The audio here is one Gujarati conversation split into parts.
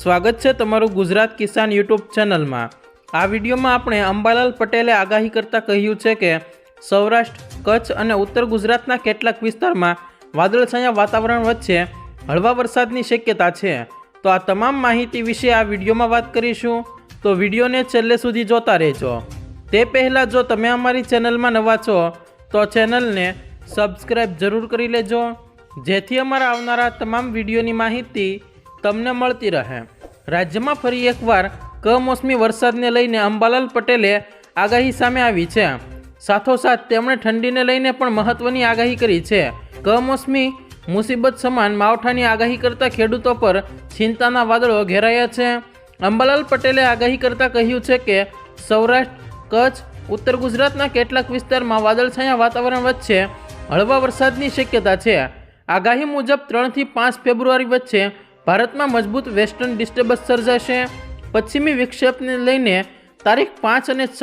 સ્વાગત છે તમારું ગુજરાત કિસાન યુટ્યુબ ચેનલમાં. આ વિડીયોમાં આપણે અંબાલાલ પટેલે આગાહી કરતાં કહ્યું છે કે, સૌરાષ્ટ્ર, કચ્છ અને ઉત્તર ગુજરાતના કેટલાક વિસ્તારમાં વાદળછાયા વાતાવરણ વચ્ચે હળવા વરસાદની શક્યતા છે. તો આ તમામ માહિતી વિશે આ વિડીયોમાં વાત કરીશું. તો વિડીયોને છેલ્લે સુધી જોતા રહેજો. તે પહેલાં જો તમે અમારી ચેનલમાં નવા છો, તો ચેનલને સબસ્ક્રાઈબ જરૂર કરી લેજો. જેથી અમારા આવનારા તમામ વિડીયોની માહિતી તમને મળતી રહે. રાજ્યમાં ફરી એકવાર કમોસમી વરસાદને લઈને અંબાલાલ પટેલે આગાહી સામે આવી છે. સાથોસાથ તેમણે ઠંડીને લઈને પણ મહત્વની આગાહી કરી છે. કમોસમી મુસીબત સમાન માવઠાની આગાહી કરતા ખેડૂતો પર ચિંતાના વાદળો ઘેરાયા છે. અંબાલાલ પટેલે આગાહી કરતાં કહ્યું છે કે, સૌરાષ્ટ્ર, કચ્છ, ઉત્તર ગુજરાતના કેટલાક વિસ્તારમાં વાદળછાયા વાતાવરણ વચ્ચે હળવા વરસાદની શક્યતા છે. આગાહી મુજબ ત્રણથી પાંચ ફેબ્રુઆરી વચ્ચે ભારતમાં મજબૂત વેસ્ટર્ન ડિસ્ટર્બન્સ સર્જાશે. પશ્ચિમી વિક્ષેપને લઈને તારીખ પાંચ અને છ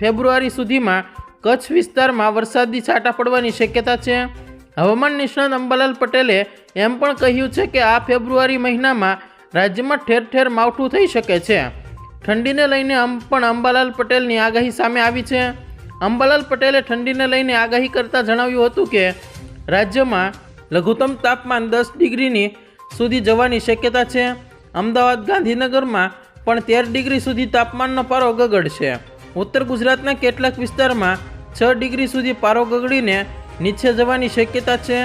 ફેબ્રુઆરી સુધીમાં કચ્છ વિસ્તારમાં વરસાદી છાંટા પડવાની શક્યતા છે. હવામાન નિષ્ણાત અંબાલાલ પટેલે એમ પણ કહ્યું છે કે આ ફેબ્રુઆરી મહિનામાં રાજ્યમાં ઠેર ઠેર માવઠું થઈ શકે છે. ઠંડીને લઈને પણ અંબાલાલ પટેલની આગાહી સામે આવી છે. અંબાલાલ પટેલે ઠંડીને લઈને આગાહી કરતાં જણાવ્યું હતું કે રાજ્યમાં લઘુત્તમ તાપમાન દસ ડિગ્રીની સુધી જવાની શક્યતા છે. અમદાવાદ ગાંધીનગરમાં પણ તેર ડિગ્રી સુધી તાપમાનનો પારો ગગડશે. ઉત્તર ગુજરાતના કેટલાક વિસ્તારમાં છ ડિગ્રી સુધી પારો ગગડીને નીચે જવાની શક્યતા છે.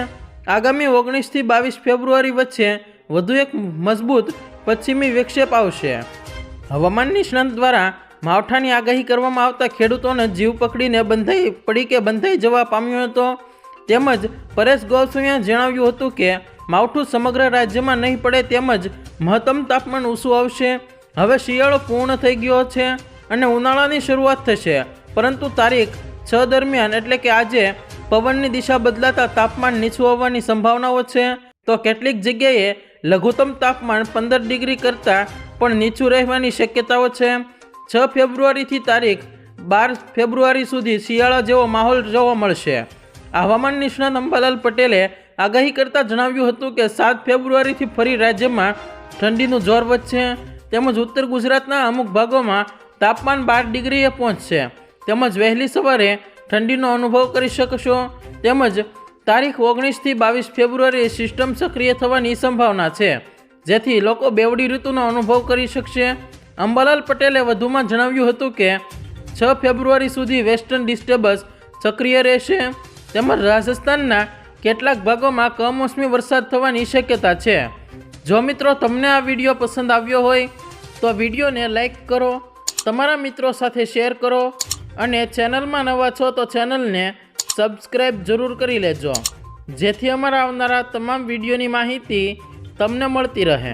આગામી ઓગણીસથી બાવીસ ફેબ્રુઆરી વચ્ચે વધુ એક મજબૂત પશ્ચિમી વિક્ષેપ આવશે. હવામાન નિષ્ણાંત દ્વારા માવઠાની આગાહી કરવામાં આવતા ખેડૂતોને જીવ પકડીને બંધાઈ પડી કે બંધાઈ જવા પામ્યો હતો. તેમજ પરેશ ગોસ્વામીએ જણાવ્યું હતું કે માવઠું સમગ્ર રાજ્યમાં નહીં પડે તેમજ મહત્તમ તાપમાન ઊંચું આવશે. હવે શિયાળો પૂર્ણ થઈ ગયો છે અને ઉનાળાની શરૂઆત થશે. પરંતુ તારીખ છ દરમિયાન એટલે કે આજે પવનની દિશા બદલાતા તાપમાન નીચું આવવાની સંભાવનાઓ છે. તો કેટલીક જગ્યાએ લઘુત્તમ તાપમાન પંદર ડિગ્રી કરતાં પણ નીચું રહેવાની શક્યતાઓ છે. છ ફેબ્રુઆરીથી તારીખ બાર ફેબ્રુઆરી સુધી શિયાળા જેવો માહોલ જોવા મળશે. હવામાન નિષ્ણાત અંબાલાલ પટેલે આગાહી કરતાં જણાવ્યું હતું કે સાત ફેબ્રુઆરીથી ફરી રાજ્યમાં ઠંડીનું જોર વધશે. તેમજ ઉત્તર ગુજરાતના અમુક ભાગોમાં તાપમાન બાર ડિગ્રીએ પહોંચશે. તેમજ વહેલી સવારે ઠંડીનો અનુભવ કરી શકશો. તેમજ તારીખ ઓગણીસથી બાવીસ ફેબ્રુઆરીએ સિસ્ટમ સક્રિય થવાની સંભાવના છે, જેથી લોકો બેવડી ઋતુનો અનુભવ કરી શકશે. અંબાલાલ પટેલે વધુમાં જણાવ્યું હતું કે છ ફેબ્રુઆરી સુધી વેસ્ટર્ન ડિસ્ટર્બન્સ સક્રિય રહેશે. તેમજ રાજસ્થાનના કેટલાક ભાગોમાં કમોસમી વરસાદ થવાની શક્યતા છે. જો મિત્રો તમને આ વીડિયો પસંદ આવ્યો હોય, તો વિડીયોને લાઈક કરો, તમારા મિત્રો સાથે શેર કરો અને ચેનલમાં નવા છો તો ચેનલને સબસ્ક્રાઈબ જરૂર કરી લેજો. જેથી અમારા આવનારા તમામ વિડીયોની માહિતી તમને મળતી રહે.